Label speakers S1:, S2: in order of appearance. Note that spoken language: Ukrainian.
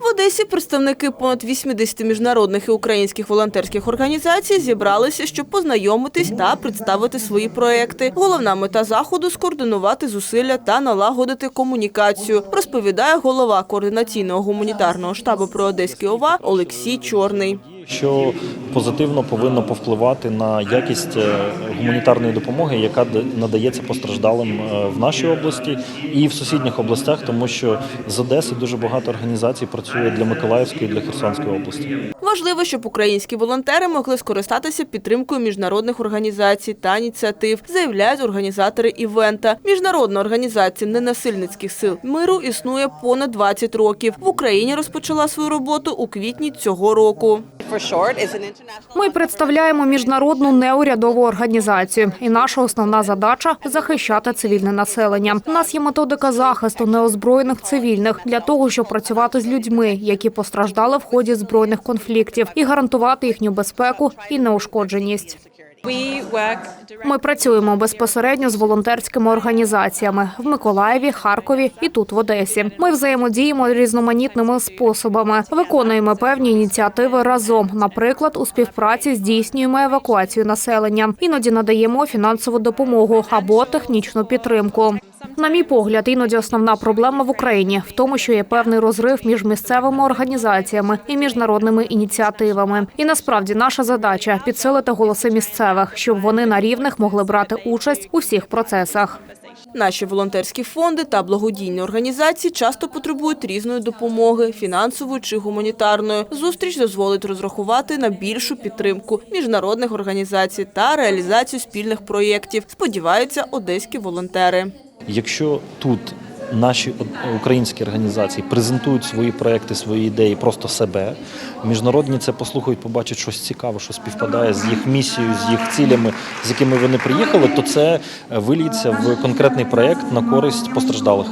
S1: В Одесі представники понад 80 міжнародних і українських волонтерських організацій зібралися, щоб познайомитись та представити свої проекти. Головна мета заходу скоординувати зусилля та налагодити комунікацію, розповідає голова координаційного гуманітарного штабу про Одеський ОВА Олексій Чорний.
S2: Що позитивно повинно повпливати на якість е, гуманітарної допомоги, яка надається постраждалим е, в нашій області і в сусідніх областях, тому що з Одеси дуже багато організацій працює для Миколаївської для Херсонської області.
S1: Важливо, щоб українські волонтери могли скористатися підтримкою міжнародних організацій та ініціатив, заявляють організатори івента. Міжнародна організація ненасильницьких сил миру існує понад 20 років. В Україні розпочала свою роботу у квітні цього року.
S3: Ми представляємо міжнародну неурядову організацію, і наша основна задача захищати цивільне населення. У нас є методика захисту неозброєних цивільних для того, щоб працювати з людьми, які постраждали в ході збройних конфліктів, і гарантувати їхню безпеку і неушкодженість. Ми працюємо безпосередньо з волонтерськими організаціями в Миколаєві, Харкові і тут в Одесі. Ми взаємодіємо різноманітними способами, виконуємо певні ініціативи разом. Наприклад, у співпраці здійснюємо евакуацію населення, іноді надаємо фінансову допомогу або технічну підтримку. На мій погляд, іноді основна проблема в Україні в тому, що є певний розрив між місцевими організаціями і міжнародними ініціативами. І насправді наша задача підсилити голоси місцевих, щоб вони на рівних могли брати участь у всіх процесах.
S1: Наші волонтерські фонди та благодійні організації часто потребують різної допомоги, фінансової чи гуманітарної. Зустріч дозволить розрахувати на більшу підтримку міжнародних організацій та реалізацію спільних проєктів. Сподіваються одеські волонтери.
S2: Якщо тут наші українські організації презентують свої проекти, свої ідеї, просто себе, міжнародні це послухають, побачать щось цікаве, що співпадає з їх місією, з їх цілями, з якими вони приїхали, то це е, виліться в конкретний проект на користь постраждалих.